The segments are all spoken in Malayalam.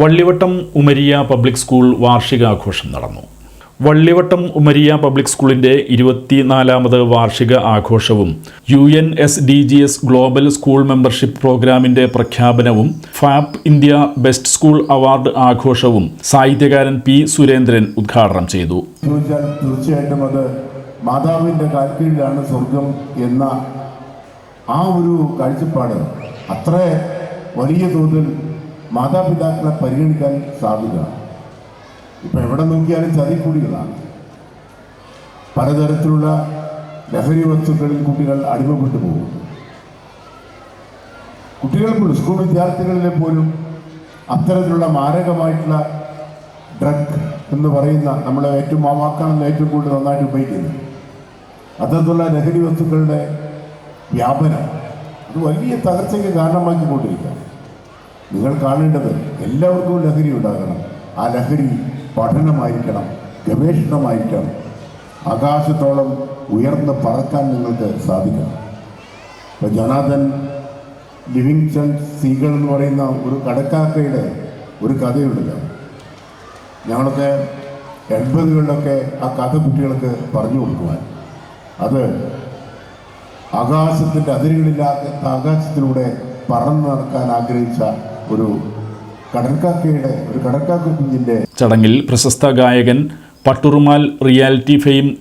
വള്ളിവട്ടം ഉമരിയ പബ്ലിക് സ്കൂൾ വാർഷികാഘോഷം നടന്നു. വള്ളിവട്ടം ഉമരിയ പബ്ലിക് സ്കൂളിന്റെ ഇരുപത്തിനാലാമത് വാർഷിക ആഘോഷവും U N S D G S global school membership പ്രോഗ്രാമിന്റെ പ്രഖ്യാപനവും ഫാപ് ഇന്ത്യ ബെസ്റ്റ് സ്കൂൾ അവാർഡ് ആഘോഷവും സാഹിത്യകാരൻ പി സുരേന്ദ്രൻ ഉദ്ഘാടനം ചെയ്തു. തീർച്ചയായിട്ടും അത് മാതാവിന്റെ കാൽക്കീഴിലാണ് സ്വർഗം എന്ന ആ ഒരു കാഴ്ചപ്പാട് അത്ര വലിയ തോതിൽ മാതാപിതാക്കളെ പരിഗണിക്കാൻ സാധ്യത. ഇപ്പം എവിടെ നോക്കിയാലും ചതിക്കുടികളാണ് പലതരത്തിലുള്ള ലഹരി വസ്തുക്കളിൽ കുട്ടികൾ അടിമപ്പെട്ടു പോകും കുട്ടികൾക്കുള്ള സ്കൂൾ വിദ്യാർത്ഥികളിലെ പോലും അത്തരത്തിലുള്ള മാരകമായിട്ടുള്ള ഡ്രഗ് എന്ന് പറയുന്ന നമ്മളെ ഏറ്റവും മാമാക്കാണെന്ന് ഏറ്റവും കൂടുതൽ നന്നായിട്ട് ഉപയോഗിക്കുന്നത്. അത്തരത്തിലുള്ള ലഹരി വസ്തുക്കളുടെ വ്യാപനം അത് വലിയ തകർച്ചയ്ക്ക് കാരണമാക്കിക്കൊണ്ടിരിക്കുകയാണ്. നിങ്ങൾ കാണേണ്ടത് എല്ലാവർക്കും ലഹരി ഉണ്ടാകണം. ആ ലഹരി പഠനമായിരിക്കണം ഗവേഷണമായിരിക്കണം. ആകാശത്തോളം ഉയർന്ന് പറക്കാൻ നിങ്ങൾക്ക് സാധിക്കണം. ഇപ്പോൾ ലിവിങ് ലിവിങ്സ്റ്റൺ സീകൾ എന്ന് പറയുന്ന ഒരു കടക്കാക്കയുടെ ഒരു കഥയുണ്ടല്ലോ. ഞങ്ങളൊക്കെ എൺപതുകളിലൊക്കെ ആ കഥ കുട്ടികൾക്ക് പറഞ്ഞു കൊടുക്കുവാൻ. അത് ആകാശത്തിന്റെ അതിരുകളില്ലാത്ത ആകാശത്തിലൂടെ പറന്നു നടക്കാൻ ആഗ്രഹിച്ച ഒരു കടൽക്കാക്കയുടെ ഒരു കടൽക്കാക്ക കുഞ്ഞിന്റെ ചടങ്ങിൽ പ്രശസ്ത ഗായകൻ പട്ടുറുമാൽ റിയാലിറ്റി ഫെയിം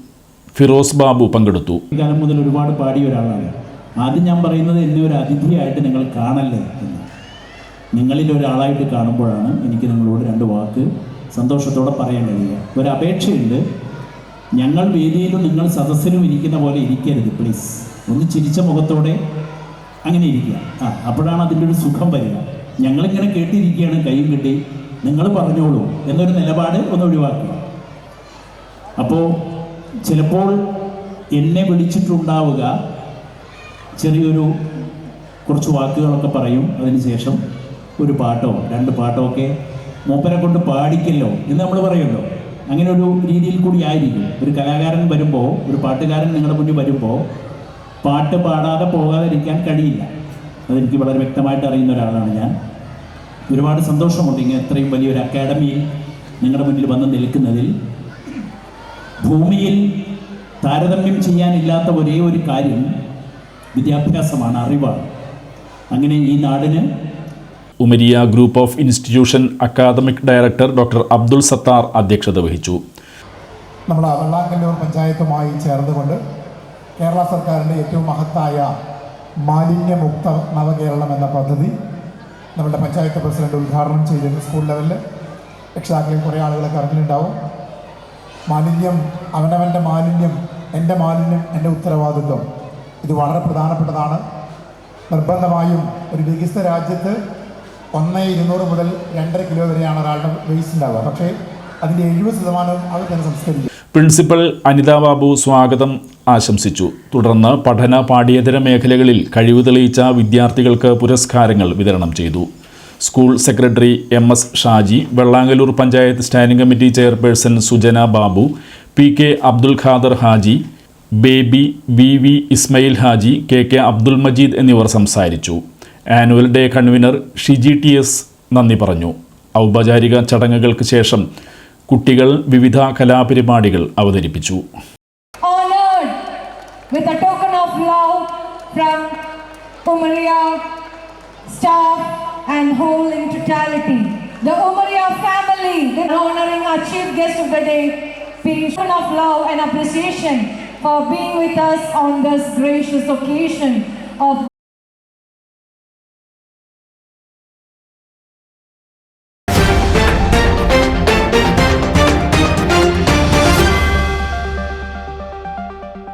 ഫിറോസ് ബാബു പങ്കെടുത്തു. കാലം മുതൽ ഒരുപാട് പാടിയ ഒരാളാണ്. ആദ്യം ഞാൻ പറയുന്നത് എന്നെ ഒരു അതിഥിയായിട്ട് നിങ്ങൾ കാണല്ലേ എന്ന്. നിങ്ങളിൽ ഒരാളായിട്ട് കാണുമ്പോഴാണ് എനിക്ക് നിങ്ങളോട് രണ്ട് വാക്ക് സന്തോഷത്തോടെ പറയാൻ കഴിയുക. ഒരു അപേക്ഷയുണ്ട്. ഞങ്ങൾ വേദിയിലും നിങ്ങൾ സദസ്സിലും ഇരിക്കുന്ന പോലെ ഇരിക്കരുത് പ്ലീസ് ഒന്ന് ചിരിച്ച മുഖത്തോടെ അങ്ങനെ ഇരിക്കുക. ആ അപ്പോഴാണ് അതിന്റെ ഒരു സുഖം വരിക. ഞങ്ങളിങ്ങനെ കേട്ടിരിക്കുകയാണ് കൈയും കെട്ടി. നിങ്ങൾ പറഞ്ഞോളൂ എന്നൊരു നിലപാട് ഒന്ന് ഒഴിവാക്കുക അപ്പോൾ ചിലപ്പോൾ എന്നെ വിളിച്ചിട്ടുണ്ടാവുക ചെറിയൊരു കുറച്ച് വാക്കുകളൊക്കെ പറയും. അതിനുശേഷം ഒരു പാട്ടോ രണ്ട് പാട്ടോ ഒക്കെ മൂപ്പനെ കൊണ്ട് പാടിക്കല്ലോ എന്ന് നമ്മൾ പറയുമല്ലോ. അങ്ങനെ ഒരു രീതിയിൽ കൂടി ആയിരിക്കും. ഒരു കലാകാരൻ വരുമ്പോൾ ഒരു പാട്ടുകാരൻ നിങ്ങളുടെ മുന്നിൽ വരുമ്പോൾ പാട്ട് പാടാതെ പോകാതിരിക്കാൻ കഴിയില്ല. അതെനിക്ക് വളരെ വ്യക്തമായിട്ട് അറിയുന്ന ഒരാളാണ് ഞാൻ. ഒരുപാട് സന്തോഷമുണ്ട് ഇങ്ങനെ ഇത്രയും വലിയൊരു അക്കാഡമിയിൽ നിങ്ങളുടെ മുന്നിൽ വന്ന് നിൽക്കുന്നതിൽ. ഭൂമിയിൽ താരതമ്യം ചെയ്യാനില്ലാത്ത ഒരേ ഒരു കാര്യം വിദ്യാഭ്യാസമാണ് അറിവാണ്. അങ്ങനെ ഈ നാടിന് Umariya group of institution academic director doctor Abdul Sattar അധ്യക്ഷത വഹിച്ചു. നമ്മൾ വെള്ളാങ്കല്ലൂർ പഞ്ചായത്തുമായി ചേർന്നുകൊണ്ട് കേരള സർക്കാരിന്റെ ഏറ്റവും മഹത്തായ മാലിന്യമുക്ത നവകേരളം എന്ന പദ്ധതി നമ്മുടെ പഞ്ചായത്ത് പ്രസിഡന്റ് ഉദ്ഘാടനം ചെയ്തിരുന്നു സ്കൂൾ ലെവലിൽ രക്ഷിതാക്കളിൽ കുറേ ആളുകളൊക്കെ ഇറങ്ങിയിട്ടുണ്ടാവും മാലിന്യം അവനവന്റെ മാലിന്യം എന്റെ മാലിന്യം എന്റെ ഉത്തരവാദിത്വം. ഇത് വളരെ പ്രധാനപ്പെട്ടതാണ്. നിർബന്ധമായും ഒരു വികസിത രാജ്യത്ത് ഒന്ന് ഇരുന്നൂറ് മുതൽ രണ്ടര കിലോ വരെയാണ് ഒരാളുടെ വേസ്റ്റ് ഉണ്ടാവുക. പക്ഷേ അതിന്റെ എഴുപത് ശതമാനവും അവർ തന്നെ സംസ്കരിക്കും. പ്രിൻസിപ്പൽ അനിതാ ബാബു സ്വാഗതം. ആശംസിച്ചു. തുടർന്ന് പഠന പാഠ്യേതര മേഖലകളിൽ കഴിവ് തെളിയിച്ച വിദ്യാർത്ഥികൾക്ക് പുരസ്കാരങ്ങൾ വിതരണം ചെയ്തു. School secretary M S Shaji Vellangallur panchayat standing committee chairperson Sujana Babu P K Abdul Khader Haji Baby V V Ismail Haji K K Abdul Majeed എന്നിവർ സംസാരിച്ചു. Annual day convener Shiji T S നന്ദി പറഞ്ഞു. ഔപചാരിക ചടങ്ങുകൾക്ക് ശേഷം കുട്ടികൾ വിവിധ കലാപരിപാടികൾ അവതരിപ്പിച്ചു. With a token of love from Umaria staff and whole in totality. The Umaria family, honoring our chief guest of the day, token of love and appreciation for being with us on this gracious occasion of